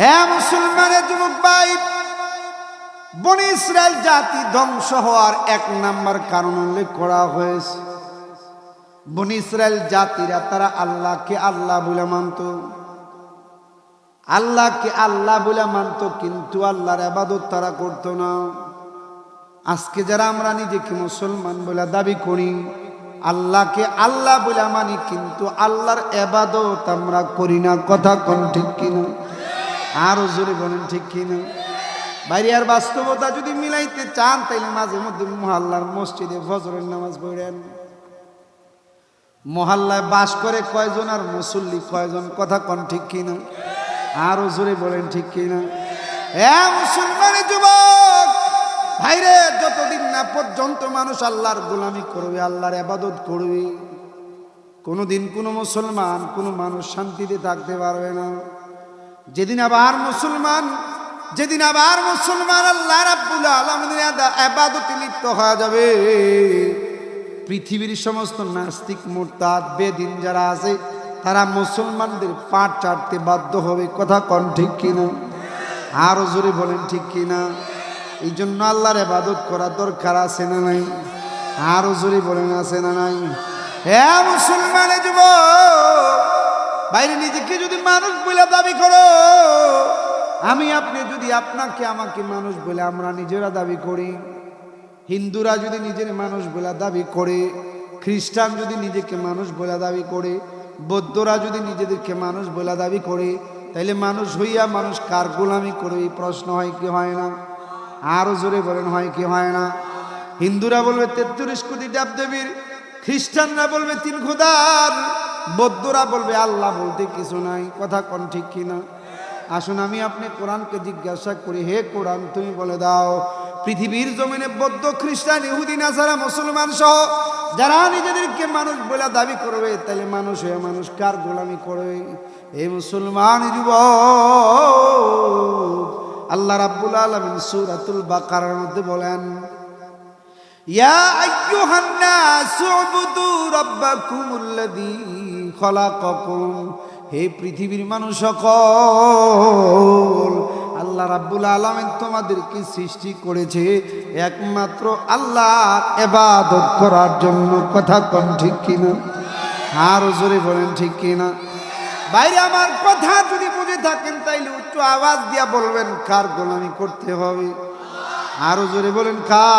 হ্যাঁ মুসলমানের যুবক ভাই, বনি ইসরায়েল জাতি ধ্বংস হওয়ার এক নাম্বার কারণ উল্লেখ করা হয়েছে। বনি ইসরায়েল জাতিরা, তারা আল্লাহকে আল্লাহ বলে মানত। আল্লাহকে আল্লাহ বলে মানত, কিন্তু আল্লাহর আবাদত তারা করতো না। আজকে যারা আমরা নিজেকে মুসলমান বলে দাবি করি, আল্লাহকে আল্লাহ বলে মানি, কিন্তু আল্লাহর এবাদত আমরা করি না। কথা কোন ঠিক কিনা? আরও জোরে বলেন, ঠিক কিনা? বাইরে আর বাস্তবতা যদি মিলাইতে চান, তাইলে মাঝে মধ্যে মহল্লার মসজিদে ফজরের নামাজ পড়েন। মহাল্লায় বাস করে কয়জন আর মুসল্লি কয়জন? কথা কন, ঠিক কিনা? আরও জোরে বলেন, ঠিক কিনা? হ্যাঁ মুসলমানের যুবক, ভাইরে, যতদিন না পর্যন্ত মানুষ আল্লাহর গোলামি করবে, আল্লাহর আবাদত করবে, কোনোদিন কোনো মুসলমান কোনো মানুষ শান্তিতে থাকতে পারবে না। যেদিন আবার মুসলমান, যেদিন আবার মুসলমান আল্লাহ রাব্বুল আলামিনের আবাদতে লিপ্ত হয়ে যাবে। পৃথিবীর সমস্ত নাস্তিক, মোরতাদ, বেদিন যারা আছে, তারা মুসলমানদের পাট চাটতে বাধ্য হবে। কথা কন ঠিক কিনা? আরও জোরে বলেন ঠিক কিনা? এই জন্য আল্লাহর এবাদত করা দরকার আছে না নাই? আরও জোরে বলেন আছে না নাই? হ্যাঁ মুসলমানে যুব বাইরে নিজেকে যদি মানুষ বলে দাবি করো, আমি আপনি যদি আপনাকে আমাকে মানুষ বলে আমরা নিজেরা দাবি করি, হিন্দুরা যদি নিজের মানুষ বলে দাবি করে, খ্রিস্টান যদি নিজেকে মানুষ বলে দাবি করে, বৌদ্ধরা যদি নিজেদেরকে মানুষ বলে দাবি করে, তাইলে মানুষ হইয়া মানুষ কার গোলামি করে, এই প্রশ্ন হয় কি হয় না? আরও জোরে বলেন, হয় কি হয় না? হিন্দুরা বলবে তেত্রিশ কোটি দেবদেবীর, খ্রিস্টানরা বলবে তিন খুদার বৌদ্ধরা বলবে, আল্লাহ বলতে কিছু নাই, কথা কোন ঠিক কিনা? আসুন আমি আপনি কোরআনকে জিজ্ঞাসা করি, হে কোরআন, তুমি বলে দাও, পৃথিবীর জমিনে বৌদ্ধ, খ্রিস্টান, ইহুদি, নাসারা, মুসলমান সহ যারা নিজেদেরকে মানুষ বলে দাবি করবে তাহলে মানুষ হয়ে মানুষ কার গোলামি করবে? এই মুসলমান যুব আল্লাহ রাব্বুল আলমিন সুরাতুল বাকারার মধ্যে বলেন, ইয়া আইয়ুহান নাস উবুদু রাব্বাকুমুল্লাযী খলাকাকুম। হে পৃথিবীর মানুষ সকল, আল্লাহ রাব্বুল আলামিন তোমাদেরকে সৃষ্টি করেছে একমাত্র আল্লাহ এবাদত করার জন্য। কথা কন ঠিক কিনা? আর জোরে বলেন ঠিক কিনা? বাইরে আমার কথা যদি বুঝে থাকেন, তাইলে উচ্চ আওয়াজ দিয়া বলবেন, কার গোলামি করতে হবে? আরও জোরে বলেন, কার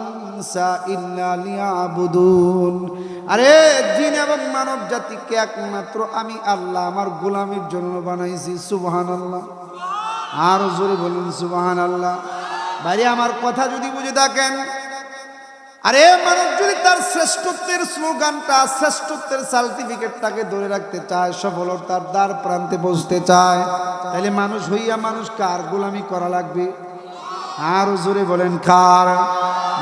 ইনসা আরে, জিন এবং মানব জাতিকে একমাত্র আমি আল্লাহ, আমার গোলামির জন্য বানাইছি, সুবহানাল্লাহ। আর জোরে বলুন, সুবহানাল্লাহ। ভাই আমার কথা যদি বুঝে থাকেন, আরে, মানুষ যদি তার শ্রেষ্ঠত্বের স্লোগানটা, শ্রেষ্ঠত্বের সার্টিফিকেটটাকে ধরে রাখতে চায়, সফলতার দ্বার প্রান্তে বসতে চায়, তাহলে মানুষ হইয়া মানুষ কার গোলামি করা লাগবে। আর জোরে বলেন, কার?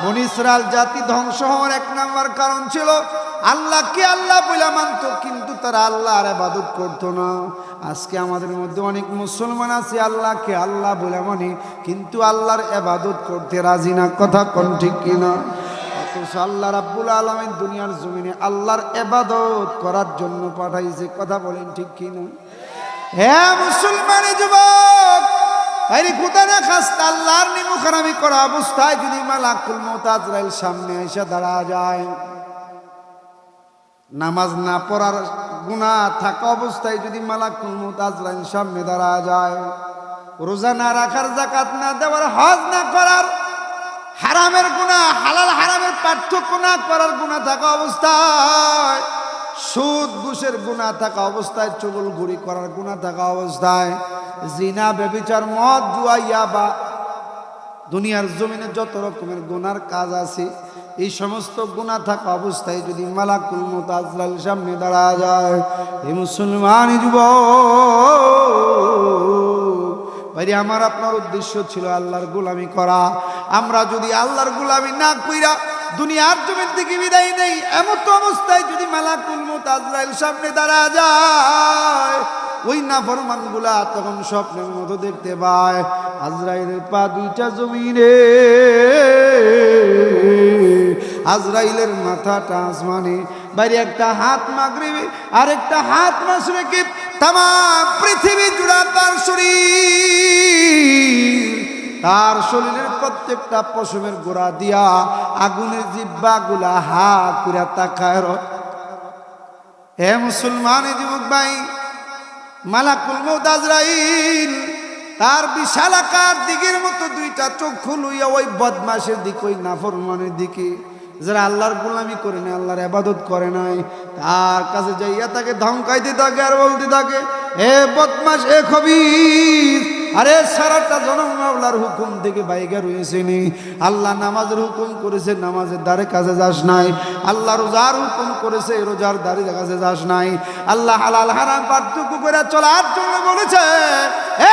বনিসরাল জাতি ধ্বংস হওয়ার এক নাম্বার কারণ ছিল, আল্লাহ আল্লাহকে আল্লাহ বলে মানত, কিন্তু তারা আল্লাহর আবাদত করতো না। আজকে আমাদের মধ্যে অনেক মুসলমান আছে আল্লাহকে আল্লাহ বলে মানে কিন্তু আল্লাহর আবাদত করতে রাজি না, কথা কোন ঠিক কিনা? আল্লাহ রাব্বুল আলমিন দুনিয়ার জমিনে আল্লাহর এবাদত করার জন্য পাঠাইছে, কথা বলেন ঠিক কিনা? হ্যাঁ মুসলমানের যুবক! আরে কোথা না খাস্তা আল্লাহর নিমুখারামি করা অবস্থায় যদি মালাকুল মোতাজরাইল সামনে এসে দাঁড়া যায়। নামাজ না পড়ার গুণা থাকা অবস্থায় যদি মালাকুল মোতাজরাইল সামনে দাঁড়া যায়। রোজা না রাখার জাকাত না দেওয়ার, হজ না করার, হারামের গুণা হালাল হারামের পার্থক্য না করার গুণা থাকা অবস্থায় সুদ, ঘুষের গুণা থাকা অবস্থায়, চুগল ঘুরি করার গুণা থাকা অবস্থায়, জিনা বেবিচার মদ জুয়াইয়া বা দুনিয়ার জমিনে যত রকমের গুনার কাজ আছে, এই সমস্ত গুণা থাকা অবস্থায় যদি মালাকুল মোতাজলাল সামনে দাঁড়া যায় এই মুসলমান যুব ভাই আমার আপনার উদ্দেশ্য ছিল আল্লাহর গোলামি করা। আমরা যদি আল্লাহর গোলামি না কইরা দুনিয়ার জমির থেকে বিদায় নেই এমন তো অবস্থায় যদি মালাকুল মত আজরাইল সামনে দাঁড়া যায়, ওই নাফরমানগুলা তখন স্বপ্নের মতো দেখতে পায়, আজরাইলের পা দুইটা জমিনে। আজরাইলের মাথাটা আসমানে, বাইরে একটা হাত মাগরিবে আর একটা হাত মাসরেকে তাম পৃথিবী জুড়া তার শরীর। তার শরীরের প্রত্যেকটা পশমের গোড়া দিয়া আগুনের জিব্বা গুলা হা কুড়া তাকায়। হে মুসলমান যুবক ভাই, মালাকুল মৌত আজরাইল, তার বিশাল আকার দিকের মতো দুইটা চক্ষু লইয়া ওই বদমাসের দিকে, ওই নাফরমানের দিকে যারা আল্লাহর গোলামি করে না আল্লাহর আবাদত করে নাই, তার কাছে যাইয়া তাকে ধমকাইতে থাকে আর বলতে থাকে হে বদমাস এ খবির আরে সারাটা জনম মাওলার হুকুম থেকে বাইকে রয়েছে নি আল্লাহ নামাজের হুকুম করেছে, নামাজের দ্বারে কাছে যাস নাই। আল্লাহ রোজার হুকুম করেছে রোজার দ্বারে কাছে যাস নাই। আল্লাহ হালাল হারাম পার্থক্য করে চলার জন্য বলেছে,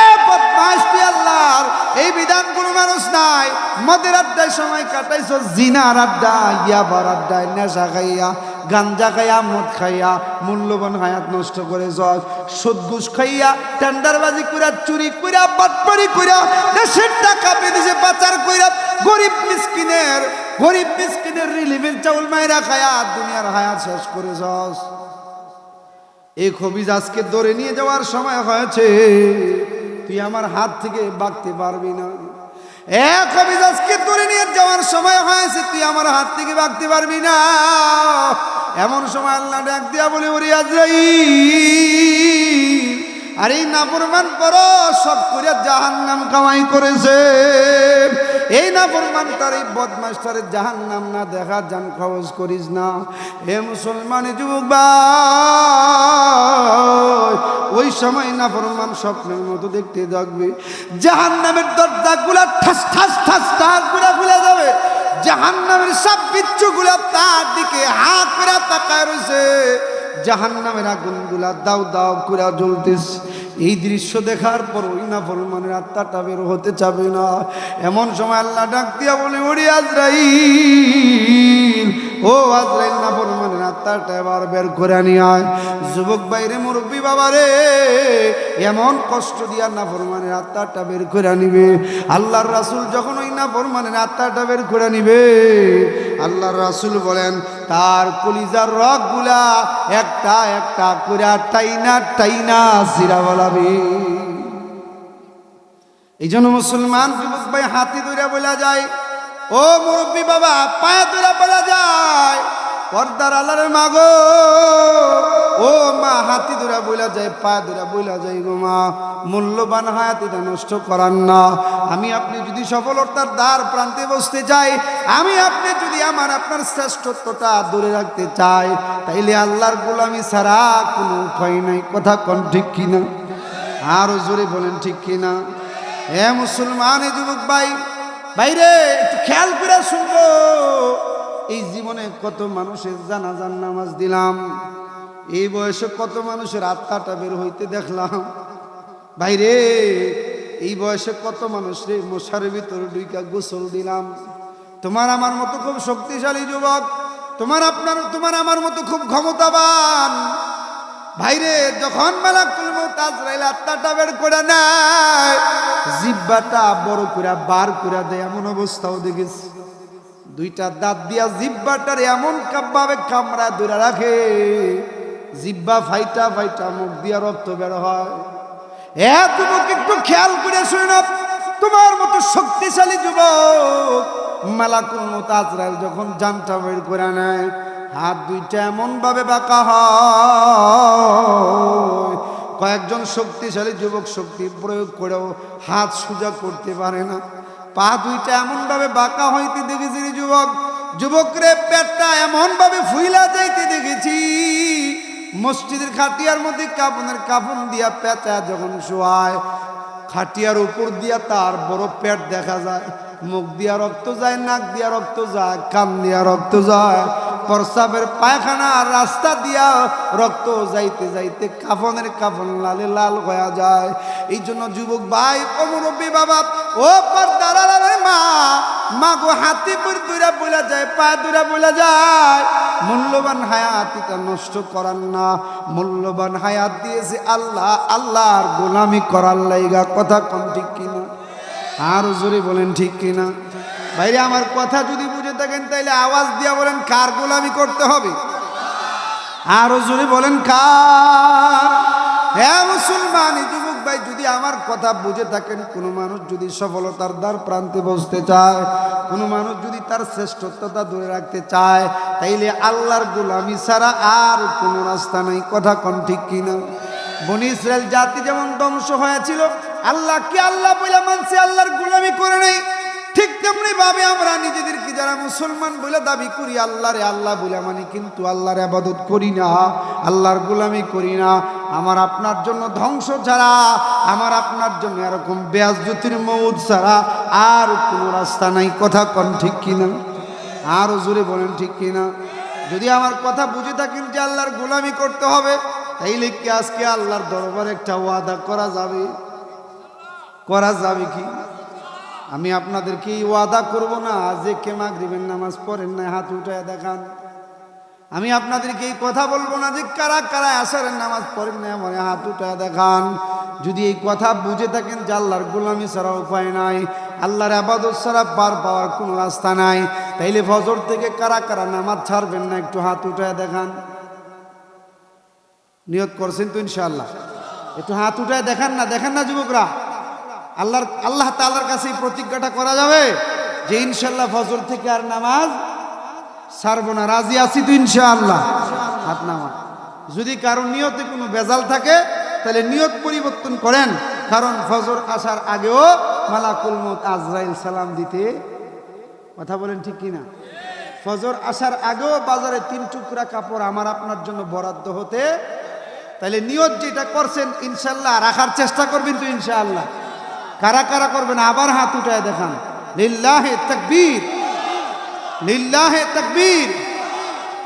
এ বদমাস তুই আল্লাহর, এই বিধান কোনো মানুষ নাই। মদের আড্ডায় সময় কাটাইছ, জিনার আড্ডা, ইয়াবার আড্ডায় নেশা খাইয়া গাঞ্জা খাইয়া, মদ খাইয়া, মূল্যবান হায়াত নষ্ট করে যাস সদগুস খাইয়া, টেন্ডারবাজি কইরা, চুরি কইরা, বাটপারি কইরা, দেশের টাকা বিদেশে পাচার কইরা, গরিব মিসকিনের গরিব মিসকিনের রিলিফের চাউল মাইরা খায়া দুনিয়ার হায়াত শেষ করে যাস এই খবিজ আজকে ধরে নিয়ে যাওয়ার সময় হয়েছে। তুই আমার হাত থেকে বাঁকতে পারবি না। এ অভিজাজকে তুলে নিয়ে যাওয়ার সময় হয়েছে, তুই আমার হাত থেকে বাঁকতে পারবি না। এমন সময় আল্লাহ ডাক দিয়া বলে, ওরে আজরাই আর এই নাফরমান পর সব করে জাহান নাম কামাই করেছে। এই নাফরমান তার এই বদমাস তার জাহান নাম না দেখা জান খবজ করিস না। হে মুসলমান যুবক ভাই, ওই সময় নাফরমান স্বপ্নের মতো দেখতে থাকবে। জাহান নামের দরজা গুলা ঠাস ঠাস ঠাস ঠাসগুলা খুলে যাবে। জাহান নামের সব বিচ্ছু গুলা তার দিকে হাত করে তাকায় রয়েছে। জাহান নামের আগুনগুলা দাও দাও করে জ্বলতেছে। এই দৃশ্য দেখার পর ওই না ফরমানের আত্মাটা বের হতে চাবে না। এমন সময় আল্লাহ ডাক দিয়া বলে, ওরে আজরাই ও আজরাইল না এবার বের করে নিয়ে আয়। যুবক বাইরে মুরব্বী বাবা রে এমন কষ্ট দিয়া না ফরমানের আত্মাটা বের করে নিবে আল্লাহর রাসুল যখন ওই না ফরমানের আত্মাটা বের করে নিবে আল্লাহর রাসুল বলেন, তার কলিজার রকগুলা একটা একটা করে টাইনা টাইনা সিরা বলাবে এই জন্য মুসলমান যুবক ভাই হাতি ধরে বলা যায়, ও মুরব্বী বাবা, পায়ে যায় পর্দার আলারে মাগো। ও মা, হাতি ধরে বইলা যায় পা ধরে বইলা যায় গো মা। মূল্যবান হায়াতিটা নষ্ট করান না। আমি আপনি যদি সফলতার দ্বার প্রান্তে বসতে চাই, আমি আপনি যদি আমার, আপনার শ্রেষ্ঠত্বটা দূরে রাখতে চাই, তাইলে আল্লাহর গোলামি ছাড়া কোনো উপায় নাই। কথা কোন ঠিক কিনা? আরও জোরে বলেন ঠিক কিনা? হে মুসলমান যুবক ভাই বাইরে একটু খেয়াল করে শুনব। এই জীবনে কত মানুষের জানাজান নামাজ দিলাম। এই বয়সে কত মানুষের আত্মাটা বের হইতে দেখলাম। বাইরে এই বয়সে কত মানুষ রে মশার ভিতরে দুইকা গোসল দিলাম। তোমার আমার মতো খুব শক্তিশালী যুবক, তোমার আপনার, তোমার আমার মতো খুব ক্ষমতাবান। ভাইরে, যখন মালাকুল মউত আজরাইল আত্মাটা বের করে নেয় জিব্বাটা বড় করে বার করে দেয়, এমন অবস্থাও দেখেছি। দুইটা দাঁত দিয়া জিব্বাটার এমন ভাবে কামড়া ধরে রাখে জিব্বা ফাইটা ফাইটা মুখ দিয়া রক্ত বের হয়। এ যুবক, একটু খেয়াল করে শুনে তোমার মতো শক্তিশালী যুবক মালাকুল মত আজরাইল যখন জানটা বের করে নেয়, হাত দুইটা এমন ভাবে বাঁকা হয়, কয়েকজন শক্তিশালী যুবক শক্তি প্রয়োগ করেও হাত সোজা করতে পারে না। পা দুইটা এমন ভাবে বাঁকা হইতে দেখেছি রে যুবক। যুবকরে পেটটা এমন ভাবে ফুইলা যাইতে দেখেছি। মসজিদের খাটিয়ার মধ্যে কাপনের কাপন দিয়া পেঁচা যখন শোয়ায়, খাটিয়ার উপর দিয়া তার বড় পেট দেখা যায়। মুখ দিয়া রক্ত যায়, নাক দিয়া রক্ত যায়, কান দিয়া রক্ত যায়। প্রস্রাবের পায়খানা রাস্তা দিয়া রক্ত যাইতে যাইতে কাফনের কাফন লালে লাল হয়ে যায়। এই জন্য যুবক ভাই ও মুরব্বী বাবা, ও পর্দারের মা মা গো হাতি পুর দূরা বলে যায়, পা দূরা বলে যায়। মূল্যবান হায়াতিটা নষ্ট করার না। মূল্যবান হায়াত দিয়েছে আল্লাহ, আল্লাহর গোলামি করার লাইগা কথা কম ঠিক কিনা? আর জোরে বলেন ঠিক কিনা? বাইরে আমার কথা যদি থাকেন, তাইলে আওয়াজ দিয়া বলেন, কার গোলামি করতে হবে? আরও জোরে বলেন, কার? হ্যাঁ মুসলমান যুবক ভাই, যদি আমার কথা বুঝে থাকেন, কোনো মানুষ যদি সফলতার দ্বার প্রান্তে বসতে চায়, কোনো মানুষ যদি তার শ্রেষ্ঠত্বতা ধরে রাখতে চায়, তাইলে আল্লাহর গোলামি ছাড়া আর কোনো রাস্তা নাই। কথা কোন ঠিক কিনা? বনি জাতি যেমন ধ্বংস হয়েছিল, আল্লাহ কি আল্লাহ বলে মানছে? আল্লাহর গোলামি করে নেই। ঠিক তেমনি ভাবে আমরা নিজেদেরকে যারা মুসলমান বলে দাবি করি, আল্লাহরে আল্লাহ বলে মানে কিন্তু আল্লাহর আবাদত করি না, আল্লাহর গোলামি করি না। আমার আপনার জন্য ধ্বংস ছাড়া, আমার আপনার জন্য এরকম বেয়াজ জ্যোতির মৌদ ছাড়া আর কোনো রাস্তা নাই। কথা কন ঠিক কিনা? আরও জোরে বলেন ঠিক কিনা? যদি আমার কথা বুঝে থাকেন যে আল্লাহর গোলামি করতে হবে, তাইলে কি আজকে আল্লাহর দরবার একটা ওয়াদা করা যাবে? করা যাবে কি? আমি আপনাদেরকে ওয়াদা করব না যে কে মাগরিবের নামাজ পড়েন না হাত উঠায় দেখান। আমি আপনাদেরকে এই কথা বলব না যে কারা কারা আসারের নামাজ পড়েন না মনে হাত উঠায় দেখান। যদি এই কথা বুঝে থাকেন যে আল্লাহর গোলামি ছাড়া উপায় নাই, আল্লাহর আবাদত ছাড়া পার পাওয়ার কোনো রাস্তা নাই, তাইলে ফজর থেকে কারা কারা নামাজ ছাড়বেন না, একটু হাত উঠায় দেখান। নিয়ত করছেন তো ইনশাল্লাহ একটু হাত উঠায় দেখান না দেখান না যুবকরা। আল্লাহর, আল্লাহ তালার কাছে প্রতিজ্ঞাটা করা যাবে যে ইনশাল্লাহ ফজর থেকে আর নামাজ ছাড়বো না। রাজি আছি তো ইনশাআল্লাহ। হাত নামা যদি কারও নিয়তে কোনো বেজাল থাকে, তাহলে নিয়ত পরিবর্তন করেন। কারণ ফজর আসার আগেও মালাকুল মত আজরাইল সালাম দিতে কথা বলেন ঠিক কিনা? ফজর আসার আগেও বাজারে তিন টুকরা কাপড় আমার আপনার জন্য বরাদ্দ হতে, তাহলে নিয়ত যেটা করছেন ইনশাল্লাহ রাখার চেষ্টা করবেন তো ইনশাআল্লাহ। কারা কারা করবেন? আবার হাত উঠায় দেখান। লিল্লাহে তাকবীর। লিল্লাহে তাকবীর।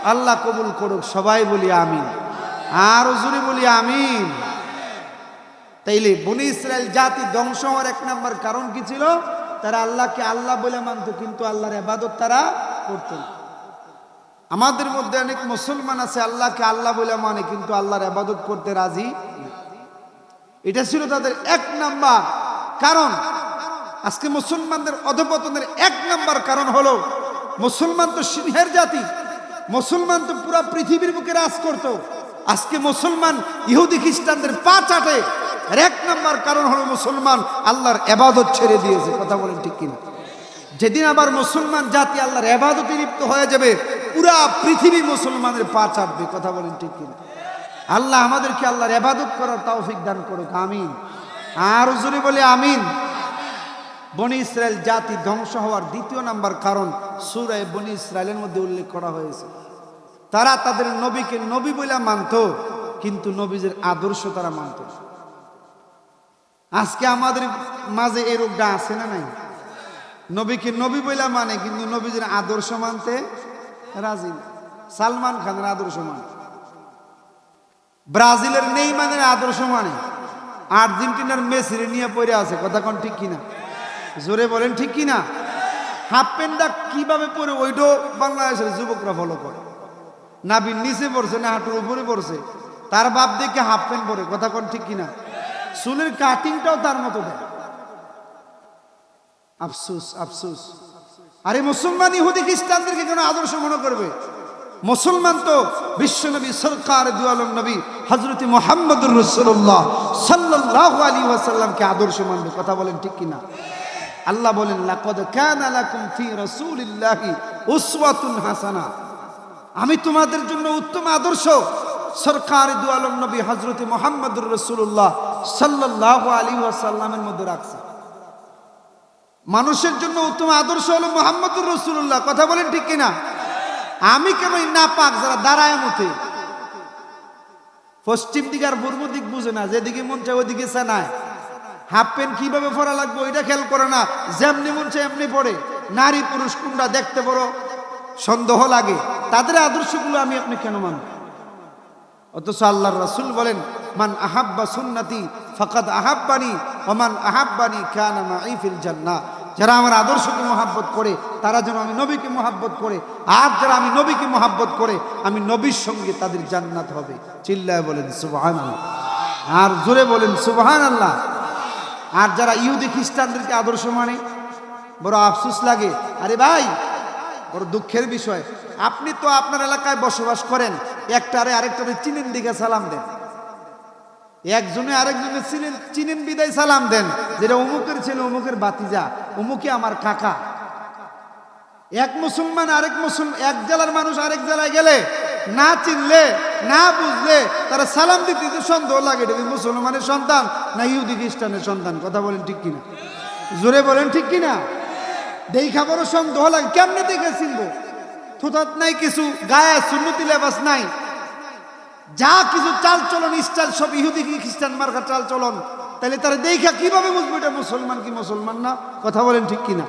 আল্লাহ কবুল করুক, সবাই বলি আমিন। আর জুড়ে বলি আমিন। তাইলে বনি ইসরায়েল জাতি ধ্বংস হওয়ার এক নম্বর কারণ কি ছিল? তারা আল্লাহকে আল্লাহ বলে মানত, কিন্তু আল্লাহর এবাদত তারা করত না। আমাদের মধ্যে অনেক মুসলমান আছে, আল্লাহকে আল্লাহ বলে মানে কিন্তু আল্লাহর আবাদত করতে রাজি এটা ছিল তাদের এক নাম্বার। কারণ আজকে মুসলমানদের অধপতনের এক নাম্বার কারণ হলো, মুসলমান তো সিংহের জাতি, মুসলমান তো পুরা পৃথিবীর বুকে রাজ করত। আজকে মুসলমান ইহুদি খ্রিস্টানদের পা চাটে। এর এক নাম্বার কারণ হলো মুসলমান আল্লাহর এবাদত ছেড়ে দিয়েছে, কথা বলেন ঠিক কিনা? যেদিন আবার মুসলমান জাতি আল্লাহর এবাদতে লিপ্ত হয়ে যাবে, পুরা পৃথিবী মুসলমানের পা চাটবে, কথা বলেন ঠিক কিনা? আল্লাহ আমাদেরকে আল্লাহর এবাদত করার তৌফিক দান করুক, আমিন। আর জোরে বলে আমিন। বনি ইসরায়েল জাতি ধ্বংস হওয়ার দ্বিতীয় নাম্বার কারণ সুরায় বনি ইসরায়েলের মধ্যে উল্লেখ করা হয়েছে। তারা তাদের নবীকে নবী বলে মানত, কিন্তু নবীদের আদর্শ তারা মানত আজকে আমাদের মাঝে এই রোগটা আছে না নাই? নবীকে নবী বইলা মানে কিন্তু নবীদের আদর্শ মানতে রাজি সালমান খানের আদর্শ মানে। ব্রাজিলের নেই মানে আদর্শ মানে। আর্জেন্টিনার মেসিরে নিয়ে পড়ে আছে, কথা কোন ঠিক কিনা? জোরে বলেন, ঠিক কিনা? হাফ প্যান্টটা কীভাবে পরে ওইটাও বাংলাদেশের যুবকরা ফলো করে। নাবির নিচে পড়ছে না, হাঁটুর উপরে পড়ছে। তার বাপ দেখে হাফ প্যান্ট পরে, কথা কোন ঠিক কিনা? চুলের কাটিংটাও তার মতো দেয়। আফসুস আফসুস। আরে মুসলমান, ইহুদি, খ্রিস্টানদেরকে কেন আদর্শ মনে করবে? মুসলমান তো বিশ্বনবী সরকার দুয়ালম নবী হজরত মোহাম্মদুর রসুল্লাহ সাল্লাহ আলী ওয়াসাল্লামকে আদর্শ মানবে। কথা বলেন ঠিক কিনা? আল্লাহ বলেন, লাকদ কানা লাকুম ফি রাসূলিল্লাহি উসওয়াতুন হাসানা। আমি তোমাদের জন্য উত্তম আদর্শ। সরকার দুয়ালম নবী হজরত মোহাম্মদুর রসুল্লাহ সাল্লাহ আলী ওয়াসাল্লামের মধ্যে রাখছি। মানুষের জন্য উত্তম আদর্শ হলো মোহাম্মদুর রসুল্লাহ কথা বলেন ঠিক কিনা? আমি কেন না পাক যারা দাঁড়ায় মতে পশ্চিম দিক আর পূর্ব দিক বুঝে না, যেদিকে মন চায় ওইদিকে চানায় হাফ প্যান্ট কীভাবে পরা লাগবে ওইটা খেয়াল করে না, যেমনি মন চায় এমনি পড়ে নারী পুরুষ কোনটা দেখতে বড় সন্দেহ লাগে। তাদের আদর্শগুলো আমি আপনি কেন মানব? অথচ আল্লাহর রাসূল বলেন, মান আহাব্বা সুন্নতি ফাকাদ আহাব্বানি, ওমান আহাব্বানি কানা মাই ফিল জান্নাহ। যারা আমার আদর্শকে মহাব্বত করে, তারা যেন আমি নবীকে মহাব্বত করে, আর যারা আমি নবীকে মহাব্বত করে, আমি নবীর সঙ্গে তাদের জান্নাত হবে। চিল্লায় বলেন সুবহান আর জোরে বলেন সুবহান আল্লাহ আর যারা ইহুদি খ্রিস্টানদেরকে আদর্শ মানে বড় আফসোস লাগে। আরে ভাই, বড় দুঃখের বিষয়। আপনি তো আপনার এলাকায় বসবাস করেন, একটারে আরেকটারে চিনেন দিকে সালাম দেন। একজনে আরেকজনে চিনেন চিনেন বিদায় সালাম দেন। যেটা অমুকের ছেলে, অমুকের বাতিজা অমুকে আমার কাকা। এক মুসলমান, আরেক মুসলমান, এক জেলার মানুষ আরেক জেলায় গেলে না চিনলে, না বুঝলে তারা সালাম দিতে সন্দেহ লাগে, এটা মুসলমানের সন্তান না ইহুদি খ্রিস্টানের সন্তান? কথা বলেন ঠিক কিনা? জোরে বলেন ঠিক কিনা? দেখা বড় সন্দেহ লাগে। কেমনে দেখে চিনবো? থুতাত নাই কিছু, গায়ে সুন্নতি লেবাস নাই। যা কিছু চাল চলন ইস্টাল সব ইহুদি কি খ্রিস্টান মার্কা চাল চলন তাহলে তারা দেখা কীভাবে বুঝব এটা মুসলমান কি মুসলমান না? কথা বলেন ঠিক কিনা?